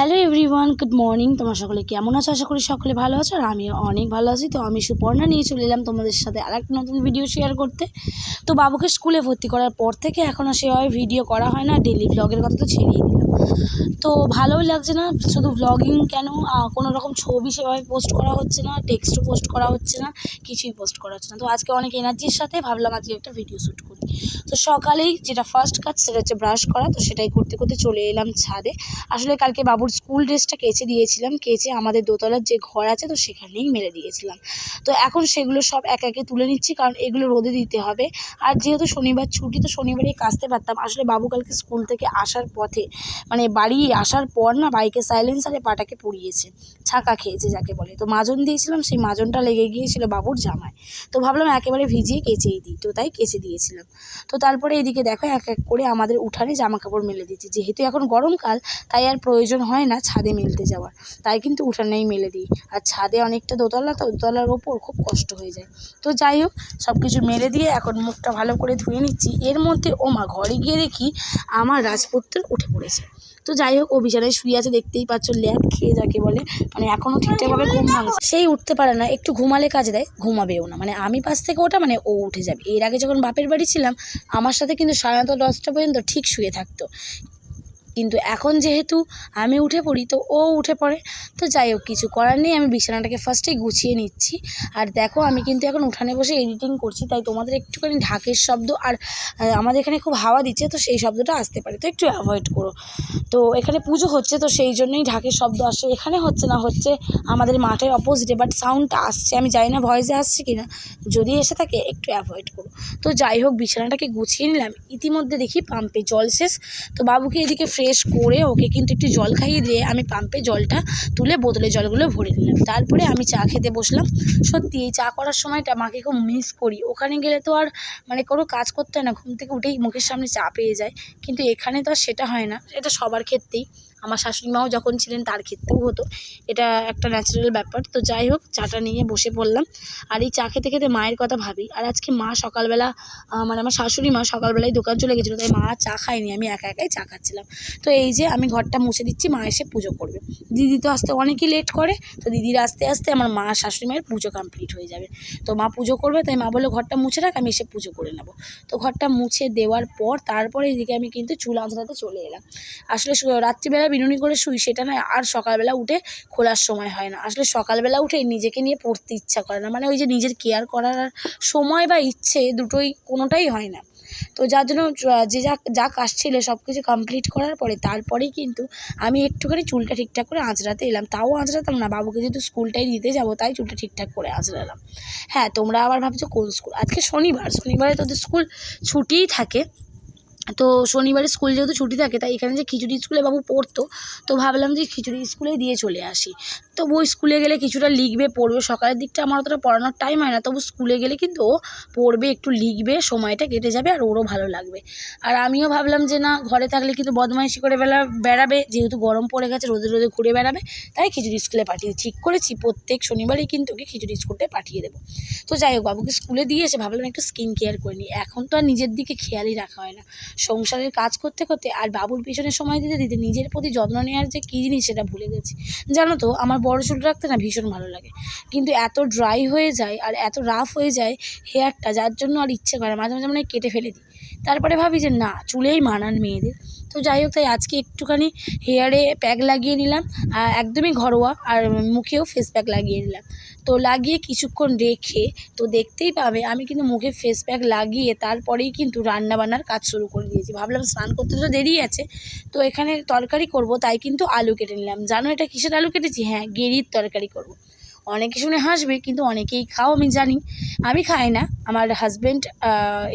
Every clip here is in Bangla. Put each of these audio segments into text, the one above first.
Hello everyone, good morning. তোমরা সকলে কেমন আছো? আশা করি সকলে ভালো আছো আর আমিও অনেক ভালো আছি। তো আমি সুপর্ণা নিয়ে চলে এলাম তোমাদের সাথে আর একটা নতুন ভিডিও শেয়ার করতে। তো বাবুকে স্কুলে ভর্তি করার পর থেকে এখনও সেভাবে ভিডিও করা হয় না ডেলি ব্লগের কথা তো ছেড়েই দিলাম। তো ভালোই লাগছে না, শুধু ব্লগিং কেন? কোনো রকম ছবি সেভাবে পোস্ট করা হচ্ছে না টেক্সটও পোস্ট করা হচ্ছে না, কিছুই পোস্ট করা হচ্ছে না। তো আজকে অনেক এনার্জির সাথে ভাবলাম আজকে একটা ভিডিও শ্যুট করি। তো সকালেই যেটা ফার্স্ট কাজ সেটা হচ্ছে ব্রাশ করা, তো সেটাই করতে করতে চলে এলাম ছাদে। আসলে কালকে বাবুর স্কুল ড্রেসটা কেচে দিয়েছিলাম, কেচে আমাদের দোতলার যে ঘর আছে তো সেখানেই মেলে দিয়েছিলাম। তো এখন সেগুলো সব এক একে তুলে নিচ্ছি, কারণ এগুলো রোদে দিতে হবে। আর যেহেতু শনিবার ছুটি, তো শনিবারেই কাচতে পারতাম। আসলে বাবু কালকে স্কুল থেকে আসার পথে মানে বাড়ি আসার পর না বাইকে সাইলেন্সারে পাটাকে পুড়িয়েছে, ছাকা খেয়েছে যাকে বলে। তো মাজন দিয়েছিলাম, সেই মাজনটা লেগে গিয়েছিল বাবুর জামায়। তো ভাবলাম একেবারে ভিজিয়ে কেচেই দিই, তো তাই কেচে দিয়েছিলাম। তো তারপরে এদিকে দেখো এক এক করে আমাদের উঠানে জামা কাপড় মেলে দিচ্ছি যেহেতু এখন গরমকাল, তাই আর প্রয়োজন হয় না ছাদে মেলতে যাওয়ার। তাই কিন্তু উঠানেই মেলে দিই। আর ছাদে অনেকটা দোতলা, তো দোতলার ওপর খুব কষ্ট হয়ে যায়। তো যাই হোক সব কিছু মেলে দিয়ে এখন মুখটা ভালো করে ধুয়ে নিচ্ছি। এর মধ্যে ও মা ঘরে গিয়ে দেখি আমার রাজপুত্র উঠে পড়েছে। তো যাই হোক, ও বিছানায় শুয়ে আছে, দেখতেই পাচ্ছ ল্যাদ খেয়ে যাকে বলে। মানে এখনও ঠিকঠাকভাবে ঘুম ভাঙছে। সেই উঠতে পারে না, একটু ঘুমালে কাজে দেয়, ঘুমাবেও না। মানে আমি পাশ থেকে ওটা মানে ও উঠে যাবে। এর আগে যখন বাপের বাড়ি ছিলাম, আমার সাথে কিন্তু সাড়ে নটা দশটা পর্যন্ত ঠিক শুয়ে থাকতো। কিন্তু এখন যেহেতু আমি উঠে পড়ি, তো ও উঠে পড়ে। তো যাই হোক, কিছু করার নেই, আমি বিছানাটাকে ফার্স্টেই গুছিয়ে নিচ্ছি। আর দেখো, আমি কিন্তু এখন উঠানে বসে এডিটিং করছি, তাই তোমাদের একটুখানি ঢাকের শব্দ আর আমাদের এখানে খুব হাওয়া দিচ্ছে, তো সেই শব্দটা আসতে পারে। তো একটু অ্যাভয়েড করো। তো এখানে পুজো হচ্ছে, তো সেই জন্যই ঢাকের শব্দ আসে। এখানে হচ্ছে না, হচ্ছে আমাদের মাঠের অপোজিটে বাট সাউন্ডটা আসছে। আমি জানি না ভয়েসে আসছে কি না যদি এসে থাকে, একটু অ্যাভয়েড করো। তো যাই হোক, বিছানাটাকে গুছিয়ে নিলাম। ইতিমধ্যে দেখি পাম্পে জল শেষ তো বাবুকে এদিকে ফ্রেশ করে ওকে কিন্তু একটু জল খাইয়ে দিয়ে আমি পাম্পে জলটা তুলে বোতলে জলগুলো ভরে নিলাম। তারপরে আমি চা খেতে বসলাম। সত্যি এই চা করার সময়টা মাকে খুব মিস করি। ওখানে গেলে তো আর মানে কোনো কাজ করতে হয় না। ঘুম থেকে উঠেই মুখের সামনে চা পেয়ে যায়। কিন্তু এখানে তো আর সেটা হয় না। এটা সবার ক্ষেত্রেই। আমার শাশুড়ি মাও যখন ছিলেন তার ক্ষেত্রেও হতো। এটা একটা ন্যাচারাল ব্যাপার। তো যাই হোক, চাটা নিয়ে বসে পড়লাম। আর এই চা খেতে খেতে মায়ের কথা ভাবি। আর আজকে মা সকালবেলা মানে আমার শাশুড়ি মা সকালবেলায় দোকান চলে গেছিল, তাই মা চা খায়নি। আমি একা একাই চা খাচ্ছিলাম। তো এই যে আমি ঘরটা মুছে দিচ্ছি, মা এসে পুজো করবে। দিদি তো আসতে অনেকই লেট করে, তো দিদির আস্তে আস্তে আমার মা শাশুড়ি মায়ের পুজো কমপ্লিট হয়ে যাবে। তো মা পুজো করবে, তাই মা বলল, ঘরটা মুছে রাখ, আমি এসে পুজো করে নেব। তো ঘরটা মুছে দেওয়ার পর, তারপরে এদিকে আমি কিন্তু চুল আঁচড়াতে চলে এলাম। আসলে রাত্রিবেলা বিনুনি করে শুই, সেটা নয় আর সকালবেলা উঠে খোলার সময় হয় না। আসলে সকালবেলা উঠে নিজেকে নিয়ে পড়তে ইচ্ছা করে না। মানে ওই যে নিজের কেয়ার করার আর সময় বা ইচ্ছে দুটোই কোনোটাই হয় না। তো যার জন্য যে যা যা কাজ ছিল সব কিছু কমপ্লিট করার পরে তারপরেই কিন্তু আমি একটুখানি চুলটা ঠিকঠাক করে আঁচড়াতে এলাম। তাও আঁচড়াতাম না। বাবুকে যেহেতু স্কুলটাই দিতে যাব, তাই চুলটা ঠিকঠাক করে আঁচড়ালাম। হ্যাঁ তোমরা আবার ভাবছ কোন স্কুল? আজকে শনিবার। শনিবারে তোদের স্কুল ছুটিই থাকে। তো শনিবারে স্কুল যেহেতু ছুটি থাকে, তাই এখানে যে খিচুড়ি স্কুলে বাবু পড়তো, তো ভাবলাম যে খিচুড়ি স্কুলেই দিয়ে চলে আসি। তো ওই স্কুলে গেলে কিছুটা লিখবে, পড়বে। সকালের দিকটা আমার অতটা পড়ানোর টাইম হয় না, তবু স্কুলে গেলে কিন্তু ও পড়বে, একটু লিখবে, সময়টা কেটে যাবে আর ওরও ভালো লাগবে। আর আমিও ভাবলাম যে না, ঘরে থাকলে কিন্তু বদমাইশি করে বেলা, বেড়াবে, যেহেতু গরম পড়ে গেছে, রোদে রোদে ঘুরে বেড়াবে, তাই খিচুড়ি স্কুলে পাঠিয়ে, ঠিক করেছি, প্রত্যেক শনিবারই কিন্তু ওকে খিচুড়ি স্কুলে পাঠিয়ে দেবো। তো যাই হোক, বাবুকে স্কুলে দিয়ে এসে ভাবলাম একটু স্কিন কেয়ার করে নিই। এখন তো আর নিজের দিকে খেয়ালই রাখা হয় না। সংসারের কাজ করতে করতে আর বাবুর পিছনে সময় দিতে দিতে নিজের প্রতি যত্ন নেওয়ার যে কী জিনিস সেটা ভুলে গেছি। জানো তো, আমার বড় চুল রাখতে না ভীষণ ভালো লাগে কিন্তু এত ড্রাই হয়ে যায় আর এত রাফ হয়ে যায় হেয়ারটা যার জন্য আর ইচ্ছে করে। মাঝে মাঝে মানে কেটে ফেলে দিই তারপরে ভাবি যে না, চুলেই মানান মেয়েদের। তো যাই হোক, তাই আজকে একটুখানি হেয়ারে প্যাক লাগিয়ে নিলাম একদমই ঘরোয়া, আর মুখেও ফেস প্যাক লাগিয়ে নিলাম। তো লাগিয়ে কিছুক্ষণ রেখে, তো দেখতেই পাবে, আমি কিন্তু মুখে ফেস প্যাক লাগিয়ে তারপরেই কিন্তু রান্না বান্নার কাজ শুরু করে দিয়েছি। ভাবলাম স্নান করতে তো দেরি আছে, তো এখানে তরকারি করব, তাই কিন্তু আলু কেটে নিলাম। জানো এটা কিসের আলু কেটেছি? হ্যাঁ গেরির তরকারি করব। অনেকে শুনে হাসবে, কিন্তু অনেকেই খাও, আমি জানি। আমি খাই না। আমার হাজব্যান্ড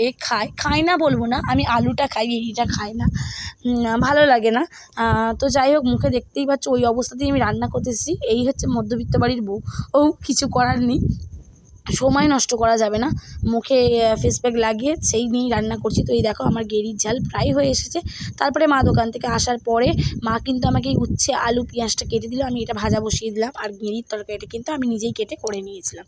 এ খায়। খায় না বলব না, আমি আলুটা খাই এটা খাই না। ভালো লাগে না। তো যাই হোক, মুখে দেখতেই পাচ্ছ, ওই অবস্থাতেই আমি রান্না করতেছি। এই হচ্ছে মধ্যবিত্ত বাড়ির বউ। ও কিছু করার নেই। সময় নষ্ট করা যাবে না। মুখে ফেস প্যাক লাগিয়ে সেই নিয়েই রান্না করছি। তো এই দেখো আমার গেরির ঝাল প্রায় হয়ে এসেছে। তারপরে মা দোকান থেকে আসার পরে মা কিন্তু আমাকে এই উচ্ছে আলু পেঁয়াজটা কেটে দিল। আমি এটা ভাজা বসিয়ে দিলাম। আর গেরির তরকারিটা কিন্তু আমি নিজেই কেটে করে নিয়েছিলাম।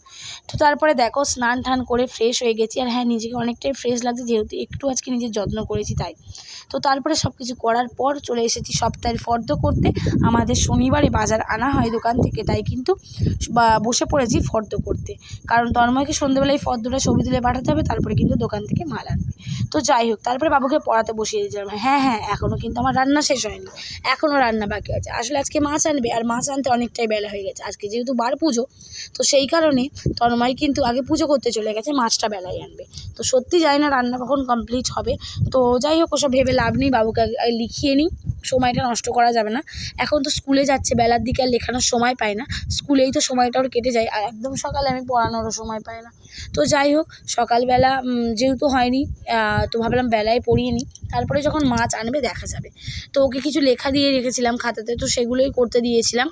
তো তারপরে দেখো স্নান টান করে ফ্রেশ হয়ে গেছি। আর হ্যাঁ নিজেকে অনেকটাই ফ্রেশ লাগছে। যেহেতু একটু আজকে নিজের যত্ন করেছি তাই। তো তারপরে সব কিছু করার পর চলে এসেছি সপ্তাহের ফর্দ করতে। আমাদের শনিবারে বাজার আনা হয় দোকান থেকে। তাই কিন্তু বসে পড়েছি ফর্দ করতে। কারণ তন্ময়কে সন্ধ্যেবেলায় ফর্দটা ছবি তুলে পাঠাতে হবে, তারপরে কিন্তু দোকান থেকে মাল আনবে। তো যাই হোক, তারপরে বাবুকে পড়াতে বসিয়ে দিয়েছিলাম হ্যাঁ হ্যাঁ এখনও কিন্তু আমার রান্না শেষ হয়নি। এখনও রান্না বাকি আছে। আসলে আজকে মাছ আনবে, আর মাছ আনতে অনেকটাই বেলা হয়ে গেছে। আজকে যেহেতু বার পুজো, তো সেই কারণে তন্ময় কিন্তু আগে পুজো করতে চলে গেছে, মাছটা বেলায় আনবে। তো সত্যি জানি না রান্না কখন কমপ্লিট হবে। তো যাই হোক, ওসব ভেবে লাভ নেই, বাবুকে লিখিয়ে নিই। সময়টা নষ্ট করা যাবে না। এখন তো স্কুলে যাচ্ছে, বেলার দিকে আর লেখানোর সময় পায় না। স্কুলেই তো সময়টা ওর কেটে যায়। আর একদম সকালে আমি পড়ানোরও সময় পাই না। তো যাই হোক, সকালবেলা যেহেতু হয়নি তো ভাবলাম বেলায় পড়িয়ে নিই। তারপরে যখন মাছ আনবে, দেখা যাবে। তো ওকে কিছু লেখা দিয়ে রেখেছিলাম খাতাতে, তো সেগুলোই করতে দিয়েছিলাম।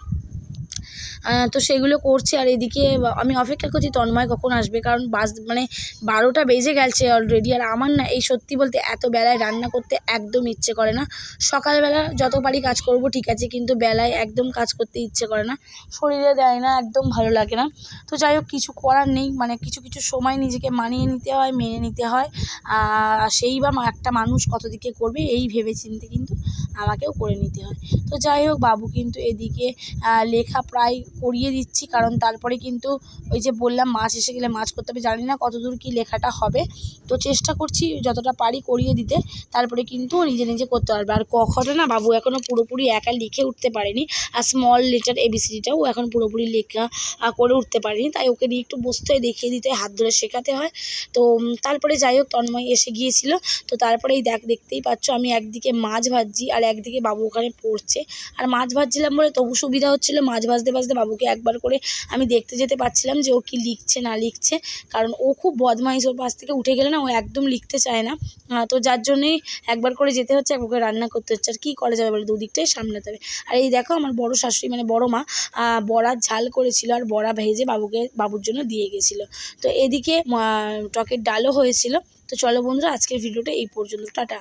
তো সেগুলো করছে। আর এদিকে, আমি অপেক্ষা করছি তন্ময় কখন আসবে, কারণ বাস মানে বারোটা বেজে গেছে অলরেডি আর আমার না, এই সত্যি বলতে এত বেলায় রান্না করতে একদম ইচ্ছে করে না। সকালবেলা যত পারি কাজ করব, ঠিক আছে, কিন্তু বেলায় একদম কাজ করতে ইচ্ছে করে না। শরীরে দেয় না, একদম ভালো লাগে না। তো যাই হোক, কিছু করার নেই মানে কিছু কিছু সময় নিজেকে মানিয়ে নিতে হয়, মেনে নিতে হয়। সেই বা একটা মানুষ কত দিকে করবে, এই ভেবে চিন্তে কিন্তু আমাকেও করে নিতে হয়। তো যাই হোক, বাবু কিন্তু এদিকে লেখা প্রায় করিয়ে দিচ্ছি। কারণ তারপরে কিন্তু ওই যে বললাম, মাছ এসে গেলে মাছ করতে হবে। জানি না কতদূর কি লেখাটা হবে। তো চেষ্টা করছি যতটা পারি করিয়ে দিতে। তারপরে কিন্তু নিজে নিজে করতে পারবে। আর ক খটা না, বাবু এখনও পুরোপুরি একা লিখে উঠতে পারেনি। আর স্মল লেটার এবিসিডিটাও এখন পুরোপুরি লেখা করে উঠতে পারেনি। তাই ওকে নিয়ে একটু বসতে হয়, দেখিয়ে দিতে হাত ধরে শেখাতে হয়। তো তারপরে যাই হোক, তন্ময় এসে গিয়েছিল। তো তারপরেই দেখ, দেখতেই পাচ্ছ, আমি একদিকে মাছ ভাজছি আর একদিকে বাবু ওখানে পড়ছে। আর মাছ ভাজছিলাম বলে তবু সুবিধা হচ্ছিল মাছ ভাজতে ভাজতে বাবুকে একবার করে আমি দেখতে যেতে পারছিলাম যে ও কি লিখছে, না লিখছে। কারণ ও খুব বদমাইশ, ওর পাশ থেকে উঠে গেলে না ও একদম লিখতে চায় না। তো যার জন্যই একবার করে যেতে হচ্ছে, একবার রান্না করতে হচ্ছে। আর কী করা যাবে বলে? দুদিকটাই সামলাতে হবে। আর এই দেখো আমার বড় শাশুড়ি মানে বড় মা বড়ার ঝাল করেছিল আর বড়া ভেজে বাবুকে, বাবুর জন্য দিয়ে গেছিল। তো এদিকে টকের ডালও হয়েছিল। তো চলো বন্ধুরা, আজকের ভিডিওটা এই পর্যন্ত। টাটা।